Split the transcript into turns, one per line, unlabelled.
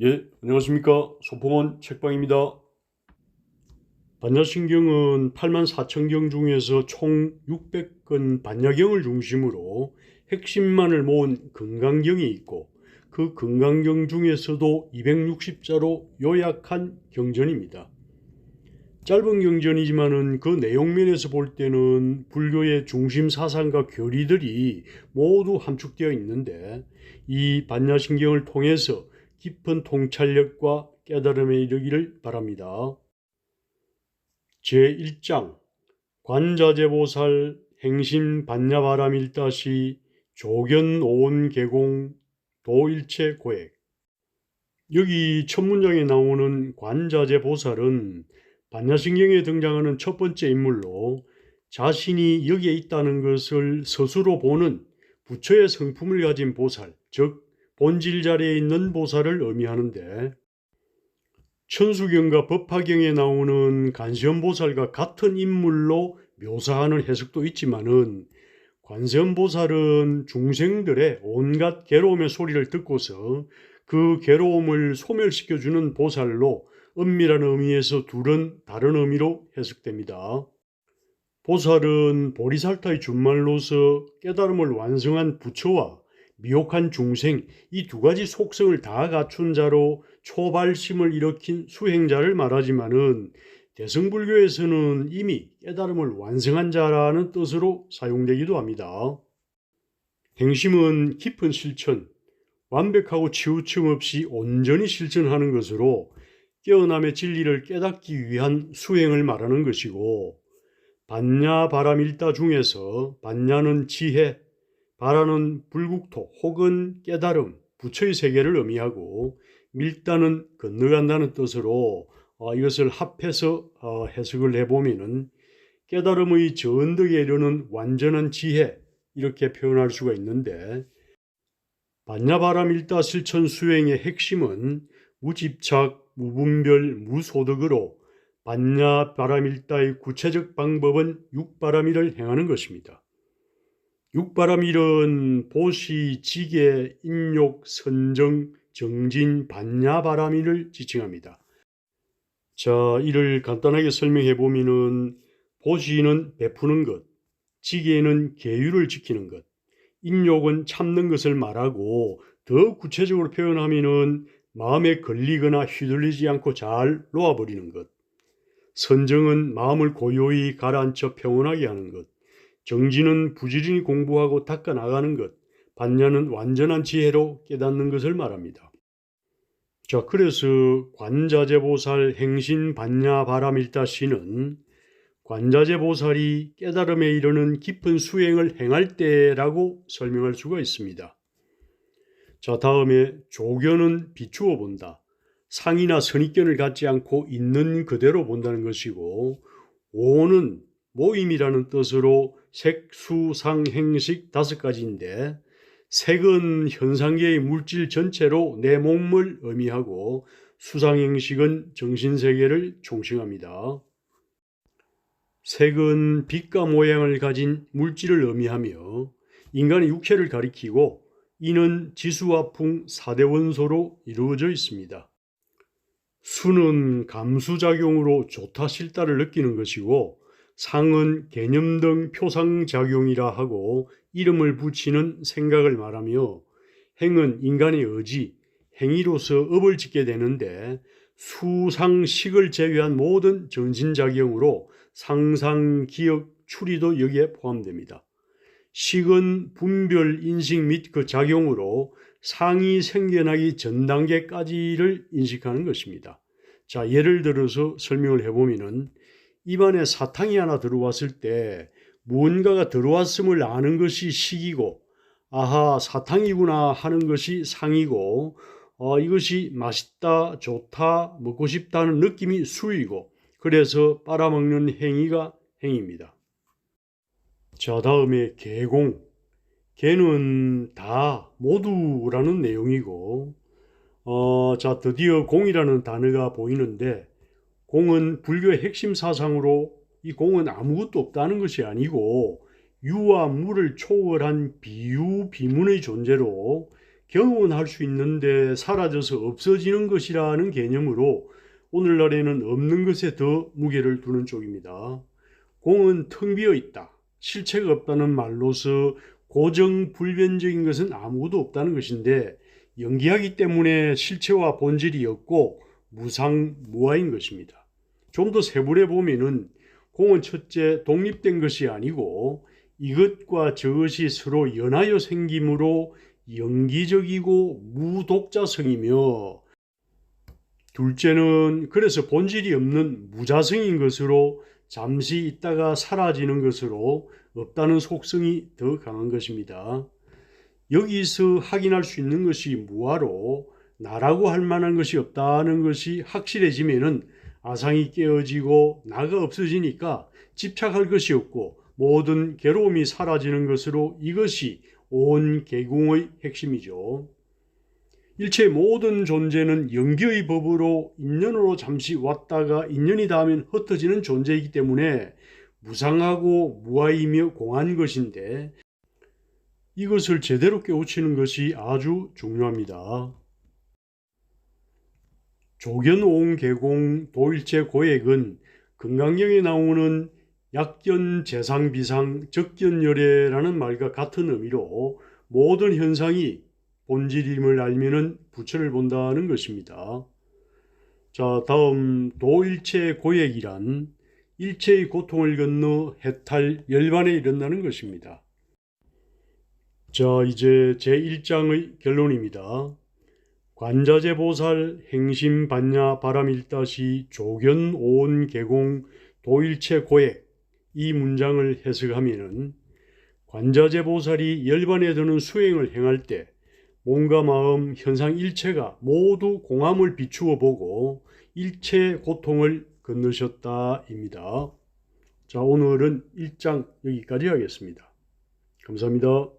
예, 안녕하십니까. 소풍원 책방입니다. 반야신경은 8만 4천 경 중에서 총 600건 반야경을 중심으로 핵심만을 모은 건강경이 있고 그 건강경 중에서도 260자로 요약한 경전입니다. 짧은 경전이지만은 그 내용면에서 볼 때는 불교의 중심 사상과 교리들이 모두 함축되어 있는데 이 반야신경을 통해서 깊은 통찰력과 깨달음에 이르기를 바랍니다. 제1장 관자재보살 행신 반야바람 일다시 조견 오온 개공 도일체 고액 여기 첫 문장에 나오는 관자재보살은 반야신경에 등장하는 첫 번째 인물로 자신이 여기에 있다는 것을 스스로 보는 부처의 성품을 가진 보살, 즉 본질 자리에 있는 보살을 의미하는데 천수경과 법화경에 나오는 간세음보살과 같은 인물로 묘사하는 해석도 있지만은 관세음보살은 중생들의 온갖 괴로움의 소리를 듣고서 그 괴로움을 소멸시켜주는 보살로 은밀한 의미에서 둘은 다른 의미로 해석됩니다. 보살은 보리살타의 준말로서 깨달음을 완성한 부처와 미혹한 중생 이 두 가지 속성을 다 갖춘 자로 초발심을 일으킨 수행자를 말하지만은 대승불교에서는 이미 깨달음을 완성한 자라는 뜻으로 사용되기도 합니다. 행심은 깊은 실천, 완벽하고 치우침 없이 온전히 실천하는 것으로 깨어남의 진리를 깨닫기 위한 수행을 말하는 것이고 반야 바람 일다 중에서 반야는 지혜, 바라는 불국토 혹은 깨달음, 부처의 세계를 의미하고 밀다는 건너간다는 뜻으로 어, 이것을 합해서 어, 해석을 해보면은 깨달음의 전덕에 이르는 완전한 지혜 이렇게 표현할 수가 있는데 반야바람 일다 실천 수행의 핵심은 무집착, 무분별, 무소득으로 반야 바람일다의 구체적 방법은 육바람일을 행하는 것입니다. 육바람일은 보시, 지계, 인욕, 선정, 정진, 반야 바람일을 지칭합니다. 자, 이를 간단하게 설명해 보면은 보시는 베푸는 것, 지계는 계율을 지키는 것, 인욕은 참는 것을 말하고 더 구체적으로 표현하면은 마음에 걸리거나 휘둘리지 않고 잘 놓아버리는 것. 선정은 마음을 고요히 가라앉혀 평온하게 하는 것. 정지는 부지런히 공부하고 닦아 나가는 것. 반야는 완전한 지혜로 깨닫는 것을 말합니다. 자, 그래서 관자재보살 행신 반야 바람일다 시는 관자재보살이 깨달음에 이르는 깊은 수행을 행할 때라고 설명할 수가 있습니다. 자, 다음에 조견은 비추어 본다. 상이나 선입견을 갖지 않고 있는 그대로 본다는 것이고, 오는 모임이라는 뜻으로 색, 수, 상, 행식 다섯 가지인데, 색은 현상계의 물질 전체로 내 몸을 의미하고, 수상행식은 정신세계를 총칭합니다. 색은 빛과 모양을 가진 물질을 의미하며 인간의 육체를 가리키고 이는 지수와 풍 4대 원소로 이루어져 있습니다. 수는 감수작용으로 좋다 싫다를 느끼는 것이고 상은 개념 등 표상작용이라 하고 이름을 붙이는 생각을 말하며 행은 인간의 의지, 행위로서 업을 짓게 되는데 수상식을 제외한 모든 정신작용으로 상상, 기억, 추리도 여기에 포함됩니다. 식은 분별, 인식 및 그 작용으로 상이 생겨나기 전 단계까지를 인식하는 것입니다. 자, 예를 들어서 설명을 해보면은 입안에 사탕이 하나 들어왔을 때 무언가가 들어왔음을 아는 것이 식이고, 아하, 사탕이구나 하는 것이 상이고, 어, 이것이 맛있다, 좋다, 먹고 싶다는 느낌이 수이고, 그래서 빨아먹는 행위가 행입니다. 자, 다음에 개공. 개는 다 모두라는 내용이고, 어, 자, 드디어 공이라는 단어가 보이는데, 공은 불교의 핵심 사상으로 이 공은 아무것도 없다는 것이 아니고, 유와 물을 초월한 비유 비문의 존재로 경험할 수 있는데 사라져서 없어지는 것이라는 개념으로 오늘날에는 없는 것에 더 무게를 두는 쪽입니다. 공은 텅 비어 있다. 실체가 없다는 말로서 고정 불변적인 것은 아무것도 없다는 것인데 연기하기 때문에 실체와 본질이 없고 무상무아인 것입니다. 좀 더 세분해 보면은 공은 첫째 독립된 것이 아니고 이것과 저것이 서로 연하여 생김으로 연기적이고 무독자성이며 둘째는 그래서 본질이 없는 무자성인 것으로 잠시 있다가 사라지는 것으로 없다는 속성이 더 강한 것입니다. 여기서 확인할 수 있는 것이 무화로 나라고 할 만한 것이 없다는 것이 확실해지면은 아상이 깨어지고 나가 없어지니까 집착할 것이 없고 모든 괴로움이 사라지는 것으로 이것이 온 개궁의 핵심이죠. 일체 모든 존재는 연기의 법으로 인연으로 잠시 왔다가 인연이 닿으면 흩어지는 존재이기 때문에 무상하고 무아이며 공한 것인데 이것을 제대로 깨우치는 것이 아주 중요합니다. 조견오응 개공 도일체 고액은 금강경에 나오는 약견 재상 비상 적견열애라는 말과 같은 의미로 모든 현상이 본질임을 알면은 부처를 본다는 것입니다. 자, 다음 도일체 고액이란 일체의 고통을 건너 해탈 열반에 이른다는 것입니다. 자, 이제 제1장의 결론입니다. 관자재 보살 행심 반야 바람일다시 조견 오온 개공 도일체 고액 이 문장을 해석하면은 관자재 보살이 열반에 드는 수행을 행할 때 몸과 마음, 현상 일체가 모두 공함을 비추어 보고 일체 고통을 건너셨다입니다. 자, 오늘은 1장 여기까지 하겠습니다. 감사합니다.